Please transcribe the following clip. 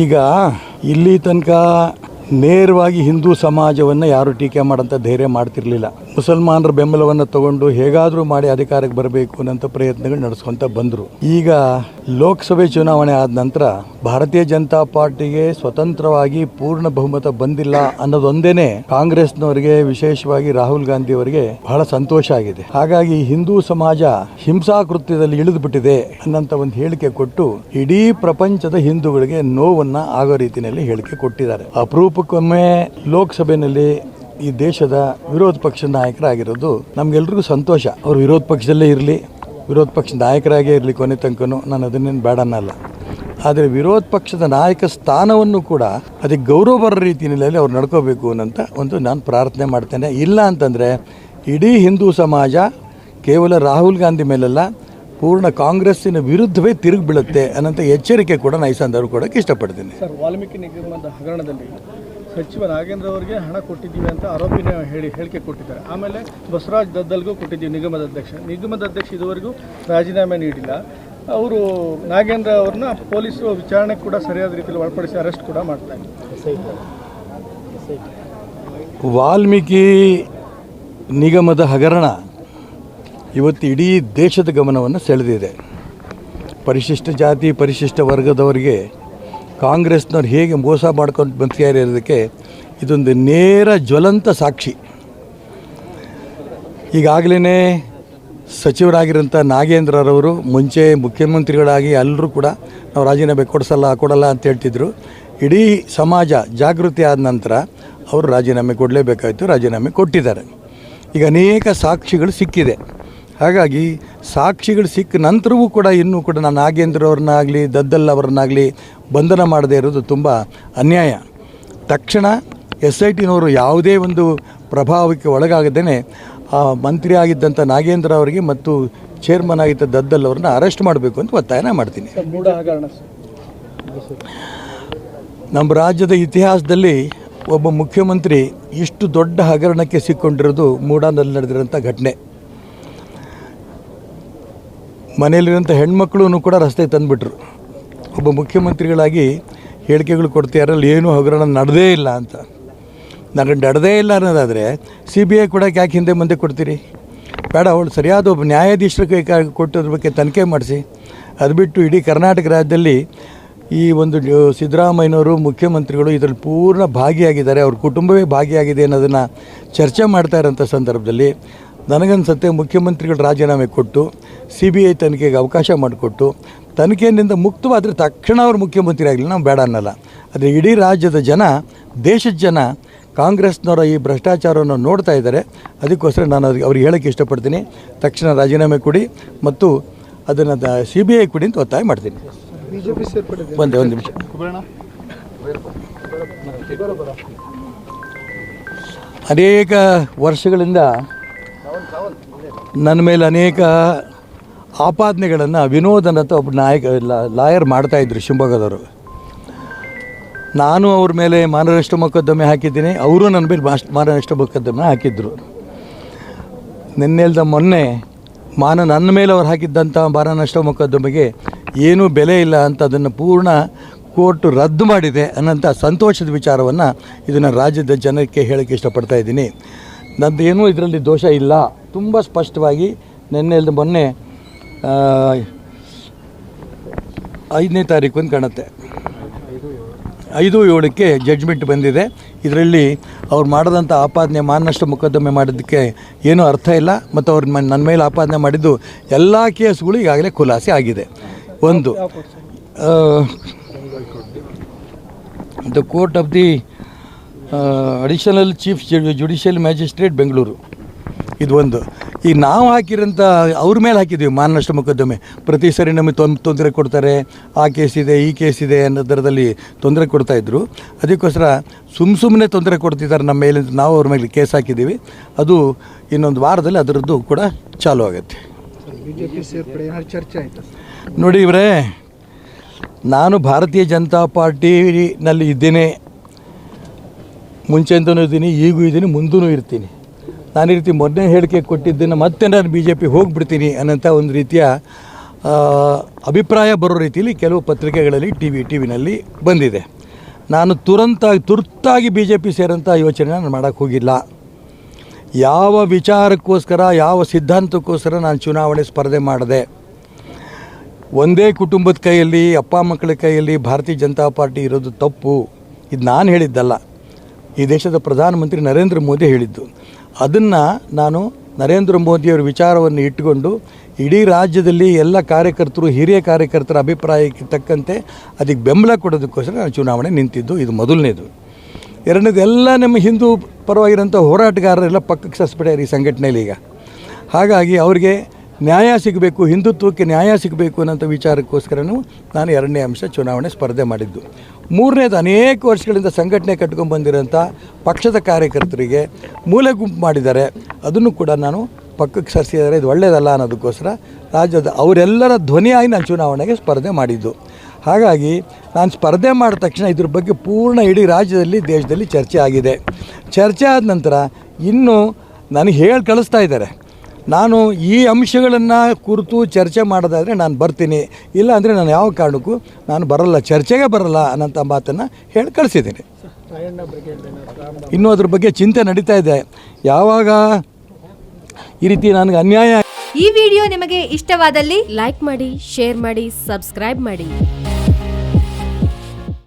ಈಗ ಇಲ್ಲಿ ತನಕ ನೇರವಾಗಿ ಹಿಂದೂ ಸಮಾಜವನ್ನು ಯಾರು ಟೀಕೆ ಮಾಡೋಂಥ ಧೈರ್ಯ ಮಾಡ್ತಿರ್ಲಿಲ್ಲ. ಮುಸಲ್ಮಾನರ ಬೆಂಬಲವನ್ನು ತಗೊಂಡು ಹೇಗಾದರೂ ಮಾಡಿ ಅಧಿಕಾರಕ್ಕೆ ಬರಬೇಕು ಅನ್ನೋಂಥ ಪ್ರಯತ್ನಗಳು ನಡೆಸ್ಕೊಂತ ಬಂದರು. ಈಗ ಲೋಕಸಭೆ ಚುನಾವಣೆ ಆದ ನಂತರ ಭಾರತೀಯ ಜನತಾ ಪಾರ್ಟಿಗೆ ಸ್ವತಂತ್ರವಾಗಿ ಪೂರ್ಣ ಬಹುಮತ ಬಂದಿಲ್ಲ ಅನ್ನೋದೊಂದೇನೆ ಕಾಂಗ್ರೆಸ್ನವರಿಗೆ, ವಿಶೇಷವಾಗಿ ರಾಹುಲ್ ಗಾಂಧಿ ಅವರಿಗೆ ಬಹಳ ಸಂತೋಷ ಆಗಿದೆ. ಹಾಗಾಗಿ ಹಿಂದೂ ಸಮಾಜ ಹಿಂಸಾಕೃತ್ಯದಲ್ಲಿ ಇಳಿದು ಬಿಟ್ಟಿದೆ ಅನ್ನೋಂಥ ಒಂದು ಹೇಳಿಕೆ ಕೊಟ್ಟು ಇಡೀ ಪ್ರಪಂಚದ ಹಿಂದೂಗಳಿಗೆ ನೋವನ್ನ ಆಗೋ ರೀತಿಯಲ್ಲಿ ಹೇಳಿಕೆ ಕೊಟ್ಟಿದ್ದಾರೆ. ಅಪರೂಪಕ್ಕೊಮ್ಮೆ ಲೋಕಸಭೆಯಲ್ಲಿ ಈ ದೇಶದ ವಿರೋಧ ಪಕ್ಷ ನಾಯಕರಾಗಿರೋದು ನಮ್ಗೆಲ್ರಿಗೂ ಸಂತೋಷ. ಅವರು ವಿರೋಧ ಪಕ್ಷದಲ್ಲೇ ಇರಲಿ, ವಿರೋಧ ಪಕ್ಷ ನಾಯಕರಾಗೇ ಇರಲಿ ಕೊನೆ ತನಕನೂ ನಾನು ಅದನ್ನೇನು ಬೇಡ ಆದರೆ ವಿರೋಧ ಪಕ್ಷದ ನಾಯಕ ಸ್ಥಾನವನ್ನು ಕೂಡ ಅದಕ್ಕೆ ಗೌರವ ಬರೋ ರೀತಿಯಲ್ಲಿ ಅವ್ರು ನಡ್ಕೋಬೇಕು ಅನ್ನೋಂಥ ಒಂದು ನಾನು ಪ್ರಾರ್ಥನೆ ಮಾಡ್ತೇನೆ. ಇಲ್ಲ ಅಂತಂದರೆ ಇಡೀ ಹಿಂದೂ ಸಮಾಜ, ಕೇವಲ ರಾಹುಲ್ ಗಾಂಧಿ ಮೇಲೆಲ್ಲ, ಪೂರ್ಣ ಕಾಂಗ್ರೆಸ್ಸಿನ ವಿರುದ್ಧವೇ ತಿರುಗಿ ಬೀಳುತ್ತೆ ಅನ್ನೋಂಥ ಎಚ್ಚರಿಕೆ ಕೂಡ ನಾನು ಸರ್, ವಾಲ್ಮೀಕಿ ಕೊಡೋಕ್ಕೆ ಇಷ್ಟಪಡ್ತೀನಿ ಸಚಿವ ನಾಗೇಂದ್ರ ಅವರಿಗೆ ಹಣ ಕೊಟ್ಟಿದ್ದೀವಿ ಅಂತ ಆರೋಪಿನ ಹೇಳಿ ಹೇಳಿಕೆ ಕೊಟ್ಟಿದ್ದಾರೆ. ಆಮೇಲೆ ಬಸವರಾಜ್ ದದ್ದಲ್ಗೂ ಕೊಟ್ಟಿದ್ದೀವಿ ನಿಗಮದ ಅಧ್ಯಕ್ಷ. ನಿಗಮದ ಅಧ್ಯಕ್ಷ ಇದುವರೆಗೂ ರಾಜೀನಾಮೆ ನೀಡಿಲ್ಲ. ಅವರು ನಾಗೇಂದ್ರ ಅವ್ರನ್ನ ಪೊಲೀಸರು ವಿಚಾರಣೆ ಕೂಡ ಸರಿಯಾದ ರೀತಿಯಲ್ಲಿ ಒಳಪಡಿಸಿ ಅರೆಸ್ಟ್ ಕೂಡ ಮಾಡ್ತಾ ಇದ್ದಾರೆ. ವಾಲ್ಮೀಕಿ ನಿಗಮದ ಹಗರಣ ಇವತ್ತು ಇಡೀ ದೇಶದ ಗಮನವನ್ನು ಸೆಳೆದಿದೆ. ಪರಿಶಿಷ್ಟ ಜಾತಿ, ಪರಿಶಿಷ್ಟ ವರ್ಗದವರಿಗೆ ಕಾಂಗ್ರೆಸ್ನವ್ರು ಹೇಗೆ ಮೋಸ ಮಾಡ್ಕೊಂಡು ಬಂತಿದ್ದಾರೆ ಇರೋದಕ್ಕೆ ಇದೊಂದು ನೇರ ಜ್ವಲಂತ ಸಾಕ್ಷಿ. ಈಗಾಗಲೇ ಸಚಿವರಾಗಿರೋಂಥ ನಾಗೇಂದ್ರರವರು ಮುಂಚೆ ಮುಖ್ಯಮಂತ್ರಿಗಳಾಗಿ ಎಲ್ಲರೂ ಕೂಡ ನಾವು ರಾಜೀನಾಮೆ ಕೊಡಿಸಲ್ಲ, ಕೊಡಲ್ಲ ಅಂತ ಹೇಳ್ತಿದ್ರು. ಇಡೀ ಸಮಾಜ ಜಾಗೃತಿ ಆದ ನಂತರ ಅವರು ರಾಜೀನಾಮೆ ಕೊಡಲೇಬೇಕಾಯಿತು, ರಾಜೀನಾಮೆ ಕೊಟ್ಟಿದ್ದಾರೆ. ಈಗ ಅನೇಕ ಸಾಕ್ಷಿಗಳು ಸಿಕ್ಕಿದೆ. ಹಾಗಾಗಿ ಸಾಕ್ಷಿಗಳು ಸಿಕ್ಕ ನಂತರವೂ ಕೂಡ ಇನ್ನೂ ಕೂಡ ನಾನು ನಾಗೇಂದ್ರ ಅವ್ರನ್ನಾಗಲಿ ದದ್ದಲ್ ಅವರನ್ನಾಗಲಿ ಬಂಧನ ಮಾಡದೇ ಇರೋದು ತುಂಬ ಅನ್ಯಾಯ. ತಕ್ಷಣ ಎಸ್ ಐ ಟಿನವರು ಯಾವುದೇ ಒಂದು ಪ್ರಭಾವಕ್ಕೆ ಒಳಗಾಗದೇ ಆ ಮಂತ್ರಿ ಆಗಿದ್ದಂಥ ನಾಗೇಂದ್ರ ಅವರಿಗೆ ಮತ್ತು ಚೇರ್ಮನ್ ಆಗಿದ್ದ ದದ್ದಲ್ ಅವ್ರನ್ನ ಅರೆಸ್ಟ್ ಮಾಡಬೇಕು ಅಂತ ಒತ್ತಾಯನ ಮಾಡ್ತೀನಿ. ನಮ್ಮ ರಾಜ್ಯದ ಇತಿಹಾಸದಲ್ಲಿ ಒಬ್ಬ ಮುಖ್ಯಮಂತ್ರಿ ಇಷ್ಟು ದೊಡ್ಡ ಹಗರಣಕ್ಕೆ ಸಿಕ್ಕೊಂಡಿರೋದು ಮೂಡಾನಲ್ಲಿ ನಡೆದಿರೋಂಥ ಘಟನೆ. ಮನೆಯಲ್ಲಿರೋಂಥ ಹೆಣ್ಮಕ್ಳು ಕೂಡ ರಸ್ತೆಗೆ ತಂದುಬಿಟ್ರು. ಒಬ್ಬ ಮುಖ್ಯಮಂತ್ರಿಗಳಾಗಿ ಹೇಳಿಕೆಗಳು ಕೊಡ್ತೀಯಾರಲ್ಲಿ ಏನೂ ಹಗರಣ ನಡೆದೇ ಇಲ್ಲ ಅಂತ. ನನಗೆ ನಡೆದೇ ಇಲ್ಲ ಅನ್ನೋದಾದರೆ ಸಿ ಬಿ ಐ ಕೂಡ ಯಾಕೆ ಹಿಂದೆ ಮುಂದೆ ಕೊಡ್ತೀರಿ? ಬೇಡ, ಅವಳು ಸರಿಯಾದ ಒಬ್ಬ ನ್ಯಾಯಾಧೀಶರ ಕೈ ಕೊಟ್ಟದ್ರ ಬಗ್ಗೆ ತನಿಖೆ ಮಾಡಿಸಿ. ಅದು ಬಿಟ್ಟು ಇಡೀ ಕರ್ನಾಟಕ ರಾಜ್ಯದಲ್ಲಿ ಈ ಒಂದು ಸಿದ್ದರಾಮಯ್ಯನವರು ಮುಖ್ಯಮಂತ್ರಿಗಳು ಇದರಲ್ಲಿ ಪೂರ್ಣ ಭಾಗಿಯಾಗಿದ್ದಾರೆ, ಅವ್ರ ಕುಟುಂಬವೇ ಭಾಗಿಯಾಗಿದೆ ಅನ್ನೋದನ್ನು ಚರ್ಚೆ ಮಾಡ್ತಾ ಇರೋಂಥ ಸಂದರ್ಭದಲ್ಲಿ ನನಗನ್ಸತ್ತೆ ಮುಖ್ಯಮಂತ್ರಿಗಳು ರಾಜೀನಾಮೆ ಕೊಟ್ಟು ಸಿ ಬಿ ಐ ತನಿಖೆಗೆ ಅವಕಾಶ ಮಾಡಿಕೊಟ್ಟು ತನಿಖೆಯಿಂದ ಮುಕ್ತವಾದರೆ ತಕ್ಷಣ ಅವರು ಮುಖ್ಯಮಂತ್ರಿ ಆಗಲಿ ನಾವು ಬೇಡ ಅನ್ನಲ್ಲ. ಆದರೆ ಇಡೀ ರಾಜ್ಯದ ಜನ ದೇಶದ ಜನ ಕಾಂಗ್ರೆಸ್ನವರ ಈ ಭ್ರಷ್ಟಾಚಾರವನ್ನು ನೋಡ್ತಾ ಇದ್ದಾರೆ. ಅದಕ್ಕೋಸ್ಕರ ನಾನು ಅದಕ್ಕೆ ಅವ್ರಿಗೆ ಹೇಳೋಕ್ಕೆ ಇಷ್ಟಪಡ್ತೀನಿ. ತಕ್ಷಣ ರಾಜೀನಾಮೆ ಕೊಡಿ ಮತ್ತು ಅದನ್ನು ಸಿ ಬಿ ಐ ಕೊಡಿ ಅಂತ ಒತ್ತಾಯ ಮಾಡ್ತೀನಿ. ಒಂದೇ ಒಂದು ನಿಮಿಷ. ಅನೇಕ ವರ್ಷಗಳಿಂದ ನನ್ನ ಮೇಲೆ ಅನೇಕ ಆಪಾದನೆಗಳನ್ನು ವಿನೋದನ್ ಅಂತ ಒಬ್ಬ ನಾಯಕ ಲಾಯರ್ ಮಾಡ್ತಾಯಿದ್ರು ಶಿವಮೊಗ್ಗದವರು. ನಾನು ಅವ್ರ ಮೇಲೆ ಮಾನನಷ್ಟ ಮೊಕದ್ದಮೆ ಹಾಕಿದ್ದೀನಿ, ಅವರು ನನ್ನ ಮೇಲೆ ಮಾಸ್ ಮಾನನಷ್ಟ ಮೊಕದ್ದಮೆ ಹಾಕಿದ್ರು. ನಿನ್ನೆಲ್ದ ಮೊನ್ನೆ ಮಾನ ನನ್ನ ಮೇಲೆ ಅವ್ರು ಹಾಕಿದ್ದಂಥ ಮಾನನಷ್ಟ ಮೊಕದ್ದಮೆಗೆ ಏನೂ ಬೆಲೆ ಇಲ್ಲ ಅಂತ ಅದನ್ನು ಪೂರ್ಣ ಕೋರ್ಟ್ ರದ್ದು ಮಾಡಿದೆ ಅನ್ನೋಂಥ ಸಂತೋಷದ ವಿಚಾರವನ್ನು ಇದನ್ನು ರಾಜ್ಯದ ಜನಕ್ಕೆ ಹೇಳೋಕ್ಕೆ ಇಷ್ಟಪಡ್ತಾ ಇದ್ದೀನಿ. ನಂದು ಏನೂ ಇದರಲ್ಲಿ ದೋಷ ಇಲ್ಲ. ತುಂಬ ಸ್ಪಷ್ಟವಾಗಿ ನಿನ್ನೆಲ್ದ ಮೊನ್ನೆ ಆ, ಐದನೇ ತಾರೀಕು ಅಂತ ಕಾಣುತ್ತೆ. ಐದು ಏಳಕ್ಕೆ ಜಡ್ಜ್ಮೆಂಟ್ ಬಂದಿದೆ. ಇದರಲ್ಲಿ ಅವ್ರು ಮಾಡಿದಂಥ ಆಪಾದನೆ ಮಾನನಷ್ಟ ಮೊಕದ್ದಮೆ ಮಾಡಿದ್ದಕ್ಕೆ ಏನೂ ಅರ್ಥ ಇಲ್ಲ. ಮತ್ತು ಅವ್ರ ನನ್ನ ಮೇಲೆ ಆಪಾದನೆ ಮಾಡಿದ್ದು ಎಲ್ಲ ಕೇಸ್ಗಳು ಈಗಾಗಲೇ ಖುಲಾಸೆ ಆಗಿದೆ. ಒಂದು the court of the additional chief judicial magistrate Bengaluru ಇದು ಒಂದು. ಈಗ ನಾವು ಹಾಕಿರೋಂಥ ಅವ್ರ ಮೇಲೆ ಹಾಕಿದ್ದೀವಿ ಮಾನನಷ್ಟ ಮೊಕದ್ದಮೆ. ಪ್ರತಿ ಸರಿ ನಮಗೆ ತೊಂದ್ ತೊಂದರೆ ಕೊಡ್ತಾರೆ ಆ ಕೇಸ್ ಇದೆ ಈ ಕೇಸ್ ಇದೆ ಅನ್ನೋ ಥರದಲ್ಲಿ ತೊಂದರೆ ಕೊಡ್ತಾಯಿದ್ರು ಅದಕ್ಕೋಸ್ಕರ ಸುಮ್ಮ ಸುಮ್ಮನೆ ತೊಂದರೆ ಕೊಡ್ತಿದ್ದಾರೆ ನಮ್ಮ ಮೇಲೆ ನಾವು ಅವ್ರ ಮೇಲೆ ಕೇಸ್ ಹಾಕಿದ್ದೀವಿ. ಅದು ಇನ್ನೊಂದು ವಾರದಲ್ಲಿ ಅದರದ್ದು ಕೂಡ ಚಾಲು ಆಗುತ್ತೆ. ನೋಡಿ ಇವರೇ ನಾನು ಭಾರತೀಯ ಜನತಾ ಪಾರ್ಟಿನಲ್ಲಿ ಇದ್ದೇನೆ. ಮುಂಚೆಂತನೂ ಇದ್ದೀನಿ, ಈಗೂ ಇದ್ದೀನಿ ಮುಂದೂ ಇರ್ತೀನಿ. ನಾನು ಈ ರೀತಿ ಮೊದಲನೇ ಹೇಳಿಕೆ ಕೊಟ್ಟಿದ್ದನ್ನು ಮತ್ತೆ ನಾನು ಬಿ ಜೆ ಪಿ ಹೋಗಿಬಿಡ್ತೀನಿ ಅನ್ನೋಂಥ ಒಂದು ರೀತಿಯ ಅಭಿಪ್ರಾಯ ಬರೋ ರೀತಿಯಲ್ಲಿ ಕೆಲವು ಪತ್ರಿಕೆಗಳಲ್ಲಿ ಟಿ ವಿ ಟಿ ವಿನಲ್ಲಿ ಬಂದಿದೆ. ನಾನು ತುರಂತ ತುರ್ತಾಗಿ ಬಿ ಜೆ ಪಿ ಸೇರೋಂಥ ಯೋಚನೆ ನಾನು ಮಾಡೋಕ್ಕೆ ಹೋಗಿಲ್ಲ. ಯಾವ ವಿಚಾರಕ್ಕೋಸ್ಕರ, ಯಾವ ಸಿದ್ಧಾಂತಕ್ಕೋಸ್ಕರ ನಾನು ಚುನಾವಣೆ ಸ್ಪರ್ಧೆ ಮಾಡಿದೆ? ಒಂದೇ ಕುಟುಂಬದ ಕೈಯಲ್ಲಿ, ಅಪ್ಪ ಮಕ್ಕಳ ಕೈಯಲ್ಲಿ ಭಾರತೀಯ ಜನತಾ ಪಾರ್ಟಿ ಇರೋದು ತಪ್ಪು. ಇದು ನಾನು ಹೇಳಿದ್ದಲ್ಲ. ಈ ದೇಶದ ಪ್ರಧಾನಮಂತ್ರಿ ನರೇಂದ್ರ ಮೋದಿ ಹೇಳಿದ್ದು. ಅದನ್ನು ನಾನು ನರೇಂದ್ರ ಮೋದಿಯವರ ವಿಚಾರವನ್ನು ಇಟ್ಟುಕೊಂಡು ಇಡೀ ರಾಜ್ಯದಲ್ಲಿ ಎಲ್ಲ ಕಾರ್ಯಕರ್ತರು, ಹಿರಿಯ ಕಾರ್ಯಕರ್ತರ ಅಭಿಪ್ರಾಯಕ್ಕೆ ತಕ್ಕಂತೆ ಅದಕ್ಕೆ ಬೆಂಬಲ ಕೊಡೋದಕ್ಕೋಸ್ಕರ ನಾನು ಚುನಾವಣೆ ನಿಂತಿದ್ದು. ಇದು ಮೊದಲನೇದು. ಎರಡನೇದು, ಎಲ್ಲ ನಮ್ಮ ಹಿಂದೂ ಪರವಾಗಿರೋಂಥ ಹೋರಾಟಗಾರರೆಲ್ಲ ಪಕ್ಕಕ್ಕೆ ಸಸ್ಬಿಡ್ಯಾರ ಈ ಸಂಘಟನೆಯಲ್ಲಿ ಈಗ. ಹಾಗಾಗಿ ಅವರಿಗೆ ನ್ಯಾಯ ಸಿಗಬೇಕು, ಹಿಂದುತ್ವಕ್ಕೆ ನ್ಯಾಯ ಸಿಗಬೇಕು ಅನ್ನೋಂಥ ವಿಚಾರಕ್ಕೋಸ್ಕರನೂ ನಾನು ಎರಡನೇ ಅಂಶ ಚುನಾವಣೆ ಸ್ಪರ್ಧೆ ಮಾಡಿದ್ದು. ಮೂರನೇದು ಅನೇಕ ವರ್ಷಗಳಿಂದ ಸಂಘಟನೆ ಕಟ್ಕೊಂಡು ಬಂದಿರೋಂಥ ಪಕ್ಷದ ಕಾರ್ಯಕರ್ತರಿಗೆ ಮೂಲೆ ಗುಂಪು ಮಾಡಿದ್ದಾರೆ. ಅದನ್ನು ಕೂಡ ನಾನು ಪಕ್ಕಕ್ಕೆ ಸರಿಸಿದರೆ ಇದು ಒಳ್ಳೆಯದಲ್ಲ ಅನ್ನೋದಕ್ಕೋಸ್ಕರ ರಾಜ್ಯದ ಅವರೆಲ್ಲರ ಧ್ವನಿಯಾಗಿ ನಾನು ಚುನಾವಣೆಗೆ ಸ್ಪರ್ಧೆ ಮಾಡಿದ್ದು. ಹಾಗಾಗಿ ನಾನು ಸ್ಪರ್ಧೆ ಮಾಡಿದ ತಕ್ಷಣ ಇದ್ರ ಬಗ್ಗೆ ಪೂರ್ಣ ಇಡೀ ರಾಜ್ಯದಲ್ಲಿ, ದೇಶದಲ್ಲಿ ಚರ್ಚೆ ಆಗಿದೆ. ಚರ್ಚೆ ಆದ ನಂತರ ಇನ್ನೂ ನನಗೆ ಹೇಳಿ ಕಳಿಸ್ತಾ ಇದ್ದಾರೆ. ನಾನು ಈ ಅಂಶಗಳನ್ನು ಕುರಿತು ಚರ್ಚೆ ಮಾಡೋದಾದರೆ ನಾನು ಬರ್ತೀನಿ. ಇಲ್ಲ ಅಂದರೆ ನಾನು ಯಾವ ಕಾರಣಕ್ಕೂ ನಾನು ಬರಲ್ಲ, ಚರ್ಚೆಗೆ ಬರಲ್ಲ ಅನ್ನೋಂಥ ಮಾತನ್ನು ಹೇಳಿ ಕಳಿಸಿದ್ದೀನಿ. ಇನ್ನೂ ಅದ್ರ ಬಗ್ಗೆ ಚಿಂತೆ ನಡೀತಾ ಇದೆ. ಯಾವಾಗ ಈ ರೀತಿ ನನಗೆ ಅನ್ಯಾಯ ಈ ವಿಡಿಯೋ ನಿಮಗೆ ಇಷ್ಟವಾದಲ್ಲಿ ಲೈಕ್ ಮಾಡಿ, ಶೇರ್ ಮಾಡಿ, ಸಬ್ಸ್ಕ್ರೈಬ್ ಮಾಡಿ.